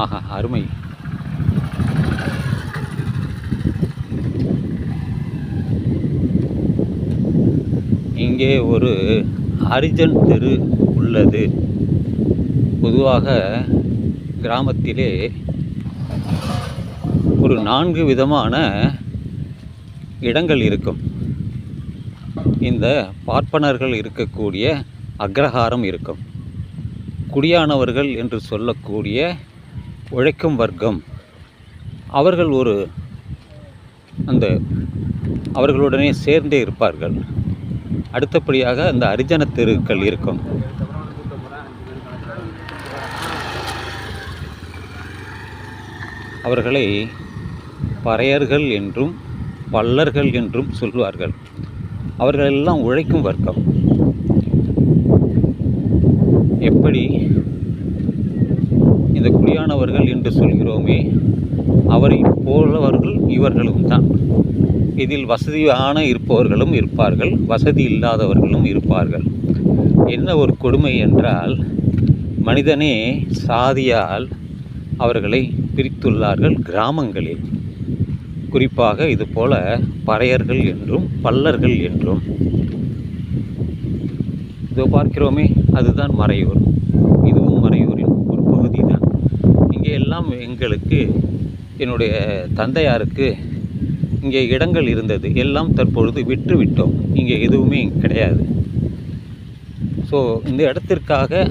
ஆஹா அருமை. இங்கே ஒரு ஹரிஜன் தெரு உள்ளது. பொதுவாக கிராமத்திலே ஒரு நான்கு விதமான இடங்கள் இருக்கும். இந்த பார்ப்பனர்கள் இருக்கக்கூடிய அக்ரஹாரம் இருக்கும். குடியானவர்கள் என்று சொல்லக்கூடிய உழைக்கும் வர்க்கம். அவர்கள் ஒரு அந்த அவர்களுடனே சேர்ந்தே இருப்பார்கள். அடுத்தபடியாக அந்த அரிஜன தெருக்கள் இருக்கும். அவர்களை பறையர்கள் என்றும் பல்லர்கள் என்றும் சொல்வார்கள். அவர்களெல்லாம் உழைக்கும் வர்க்கம் எப்படி இந்த குடியானவர்கள் என்று சொல்கிறோமே அவரை போலவர்கள் இவர்களும் தான். இதில் வசதியான இருப்பவர்களும் இருப்பார்கள் வசதி இல்லாதவர்களும் இருப்பார்கள். என்ன ஒரு கொடுமை என்றால் மனிதனே சாதியால் அவர்களை பிரித்துள்ளார்கள் கிராமங்களில். குறிப்பாக இதுபோல பறையர்கள் என்றும் பல்லர்கள் என்றும். இதோ பார்க்கிறோமே அதுதான் மறையூர் இதுவும் மறையூரின் ஒரு பகுதி தான் எல்லாம் எங்களுக்கு என்னுடைய தந்தையாருக்கு இங்கே இடங்கள் இருந்தது. எல்லாம் தற்பொழுது விற்று விட்டோம் இங்கே எதுவுமே கிடையாது. ஸோ இந்த இடத்திற்காக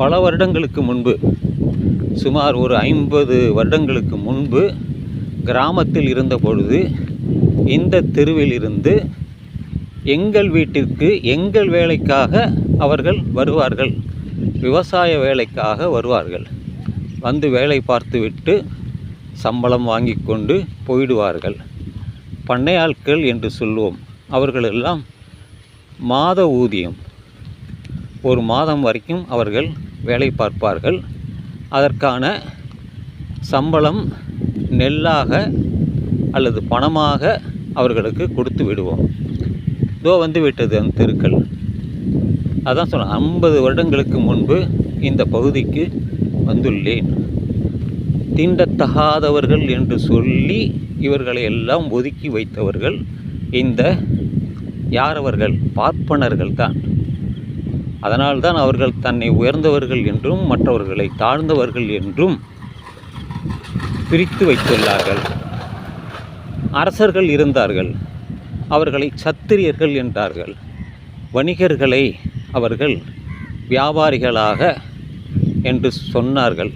பல வருடங்களுக்கு முன்பு சுமார் ஒரு ஐம்பது வருடங்களுக்கு முன்பு கிராமத்தில் இருந்த பொழுது இந்த தெருவில் இருந்து எங்கள் வீட்டிற்கு எங்கள் வேலைக்காக அவர்கள் வருவார்கள். விவசாய வேலைக்காக வருவார்கள். வந்து வேலை பார்த்துவிட்டு சம்பளம் வாங்கி கொண்டு போயிடுவார்கள். பண்ணையாட்கள் என்று சொல்லுவோம் அவர்களெல்லாம் மாத ஊதியம். ஒரு மாதம் வரைக்கும் அவர்கள் வேலை பார்ப்பார்கள். அதற்கான சம்பளம் நெல்லாக அல்லது பணமாக அவர்களுக்கு கொடுத்து விடுவோம். இதோ வந்து விட்டது அந்த தெருக்கள். அதான் சொன்னேன் ஐம்பது வருடங்களுக்கு முன்பு இந்த பகுதிக்கு வந்துள்ளேன். தீண்டத்தகாதவர்கள் என்று சொல்லி இவர்களை எல்லாம் ஒதுக்கி வைத்தவர்கள் இந்த யாரவர்கள்? பார்ப்பனர்கள் தான். அதனால்தான் அவர்கள் தன்னை உயர்ந்தவர்கள் என்றும் மற்றவர்களை தாழ்ந்தவர்கள் என்றும் பிரித்து வைத்துள்ளார்கள். அரசர்கள் இருந்தார்கள். அவர்களை சத்திரியர்கள் என்றார்கள். வணிகர்களை அவர்கள் வியாபாரிகளாக என்று சொன்னார்கள்.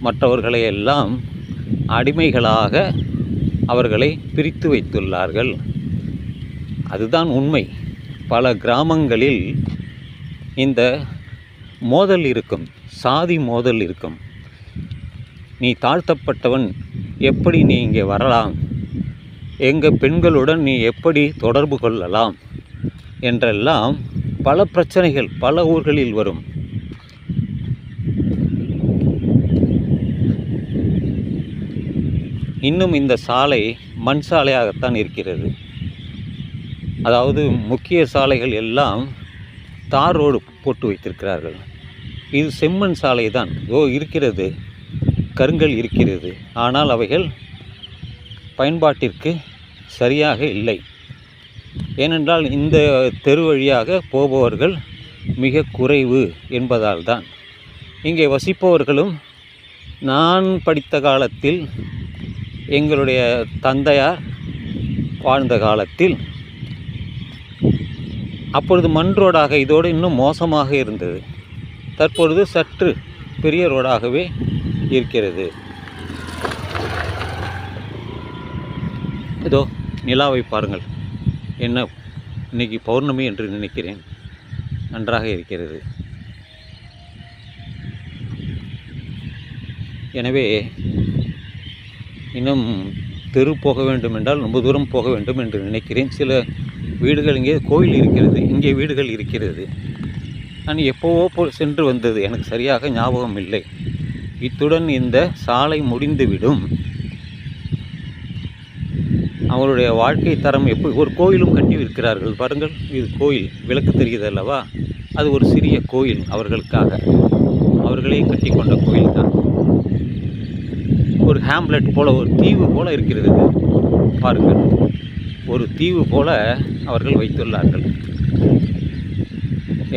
மற்றவர்களை எல்லாம் அடிமைகளாக அவர்களை பிரித்து வைத்துள்ளார்கள். அதுதான் உண்மை. பல கிராமங்களில் இந்த மோதல் இருக்கும் சாதி மோதல் இருக்கும். நீ தாழ்த்தப்பட்டவன் எப்படி நீ இங்கே வரலாம்? எங்கள் பெண்களுடன் நீ எப்படி தொடர்பு கொள்ளலாம்? என்றெல்லாம் பல பிரச்சனைகள் பல ஊர்களில் வரும். இன்னும் இந்த சாலை மண் சாலையாகத்தான் இருக்கிறது. அதாவது முக்கிய சாலைகள் எல்லாம் தார் ரோடு போட்டு வைத்திருக்கிறார்கள். இது செம்மண் சாலை தான். ஓ இருக்கிறது. கருங்கல் இருக்கிறது. ஆனால் அவைகள் பயன்பாட்டிற்கு சரியாக இல்லை. ஏனென்றால் இந்த தெரு வழியாக போபவர்கள் மிக குறைவு என்பதால் தான். இங்கே வசிப்பவர்களும் நான் படித்த காலத்தில் எங்களுடைய தந்தையார் வாழ்ந்த காலத்தில் அப்பொழுது மண் ரோடாக இதோடு இன்னும் மோசமாக இருந்தது. தற்பொழுது சற்று பெரிய ரோடாகவே இருக்கிறது. இதோ நிலாவை பாருங்கள். என்ன இன்னைக்கு பௌர்ணமி என்று நினைக்கிறேன். நன்றாக இருக்கிறது. எனவே இன்னும் தெரு போக வேண்டும் என்றால் ரொம்ப தூரம் போக வேண்டும் என்று நினைக்கிறேன். சில வீடுகள் இங்கே கோயில் இருக்கிறது இங்கே வீடுகள் இருக்கிறது. நான் எப்போவோ போ சென்று வந்தது. எனக்கு சரியாக ஞாபகம் இல்லை. இத்துடன் இந்த சாலை முடிந்துவிடும். அவருடைய வாழ்க்கை தரம் எப்போ ஒரு கோயிலும் கட்டி இருக்கிறார்கள் பாருங்கள் இது கோயில். விளக்கு தெரியுது அல்லவா? அது ஒரு சிறிய கோயில் அவர்களுக்காக. அவர்களே கட்டி கொண்ட கோயில் தான் ஒரு ஹேம்லெட் போல ஒரு தீவு போல் இருக்கிறது பாருங்கள். ஒரு தீவு போல அவர்கள் வைத்துள்ளார்கள்.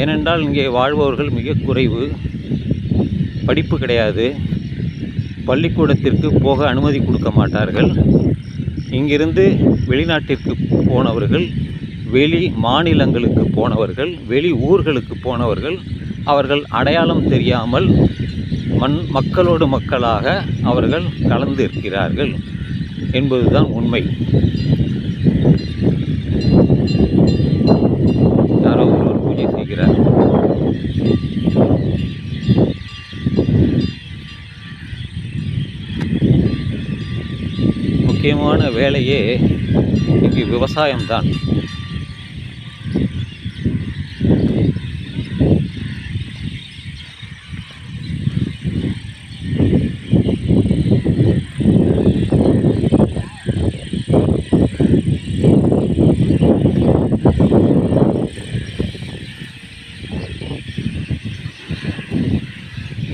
ஏனென்றால் இங்கே வாழ்பவர்கள் மிக குறைவு. படிப்பு கிடையாது. பள்ளிக்கூடத்திற்கு போக அனுமதி கொடுக்க மாட்டார்கள். இங்கிருந்து வெளிநாட்டிற்கு போனவர்கள் வெளி மாநிலங்களுக்கு போனவர்கள் வெளி ஊர்களுக்கு போனவர்கள் அவர்கள் அடையாளம் தெரியாமல் மண் மக்களோடு மக்களாக அவர்கள் கலந்து இருக்கிறார்கள் என்பதுதான் உண்மை. யாரோ ஒருவர் பூஜை செய்கிறார். முக்கியமான வேலையே இங்கு விவசாயம்தான்.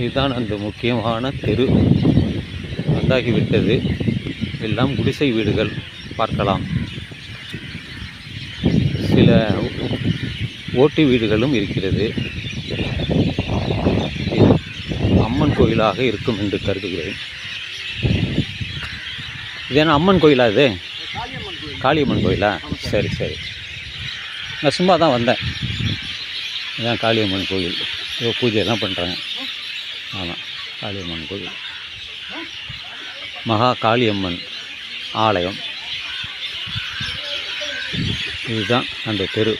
இதுதான் அந்த முக்கியமான தெரு. வந்தாகிவிட்டது எல்லாம் குடிசை வீடுகள். பார்க்கலாம். சில ஓட்டு வீடுகளும் இருக்கிறது. அம்மன் கோயிலாக இருக்கும் என்று கருதுகிறேன். இது என்ன அம்மன் கோயிலா இது? காளியம்மன் கோயிலா? சரி சரி. நான் சும்மா தான் வந்தேன். இதான் காளியம்மன் கோயில். பூஜை தான் பண்ணுறாங்க ஆமாம் காளியம்மன் கோயில். மகா காளியம்மன் ஆலயம். இதுதான் அந்த தெரு.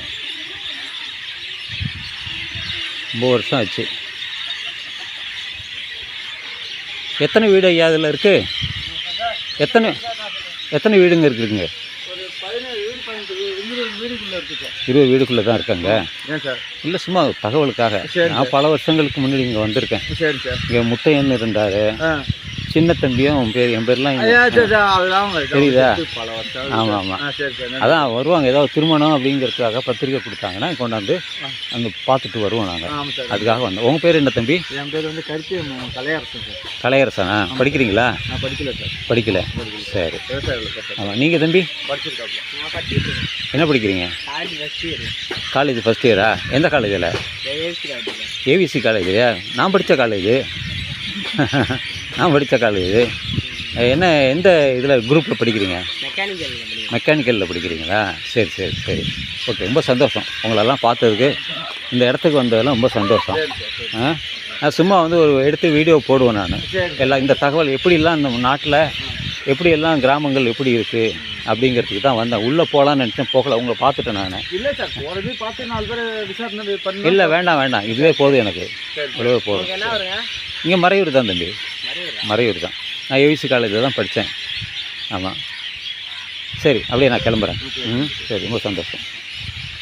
ரொம்ப வருஷம் ஆச்சு. எத்தனை வீடு ஐயா அதில் இருக்குது எத்தனை எத்தனை வீடுங்க இருக்குதுங்க ஒரு பதினேழு வீடு பதினெட்டு வீடு இருபது வீடுக்குள்ள தான் இருக்காங்க. ஏன் சார்? இல்லை சும்மா தகவலுக்காக. நான் பல வருஷங்களுக்கு முன்னாடி இங்கே வந்திருக்கேன். சரி சார். இங்கே முத்தையன் இருந்தார். சின்ன தம்பியும் அவன் பேர் என் பேர்லாம் தெரியுதா? ஆமாம். ஆமாம். அதான் வருவாங்க ஏதாவது திருமணம் அப்படிங்கிறதுக்காக பத்திரிக்கை கொடுத்தாங்கன்னா கொண்டாந்து அங்கே பார்த்துட்டு வருவோம் நாங்கள் அதுக்காக வந்தோம். உங்கள் பேர் என்ன தம்பி? என் பேர் வந்து கருத்து கலையரசன் கலையரசனா? படிக்கிறீங்களா? படிக்கல சார். படிக்கல. சரி. ஆமாம் நீங்கள் தம்பி? என்ன படிக்கிறீங்க? காலேஜ் ஃபஸ்ட் இயர் காலேஜ் எந்த காலேஜில்? ஏவிசி காலேஜ்லையா? நான் படித்த காலேஜ். நான் படித்த காலேஜ் என்ன எந்த இதில் குரூப்பில் படிக்கிறீங்க? மெக்கானிக்கல் மெக்கானிக்கலில் படிக்கிறீங்களா? சரி சரி சரி. ஓகே ரொம்ப சந்தோஷம். உங்களெல்லாம் பார்த்ததுக்கு இந்த இடத்துக்கு வந்ததெல்லாம் ரொம்ப சந்தோஷம். நான் சும்மா வந்து ஒரு எடுத்து வீடியோ போடுவேன் நான். எல்லாம் இந்த தகவல் எப்படிலாம் இந்த நாட்டில் எப்படியெல்லாம் கிராமங்கள் எப்படி இருக்குது அப்படிங்கிறதுக்கு தான் வந்தேன். உள்ளே போகலான்னு நினச்சேன். போகல. உங்களை பார்த்துட்டேன் நான். இல்லை சார் போகிறது பார்த்து நாலு பேர் விசாரணை பண்ணி இல்லை வேண்டாம் வேண்டாம். இதுவே போதும் எனக்கு. சரி இவ்வளவே போதும். என்ன வருங்க இங்கே மறையூர் தான் தம்பி. மறையூரா? மறையூர் தான். நான் ஏவிசி காலேஜில் தான் படித்தேன் ஆமாம் சரி அப்படியே நான் கிளம்புறேன். ம் சரி. ரொம்ப சந்தோஷம்.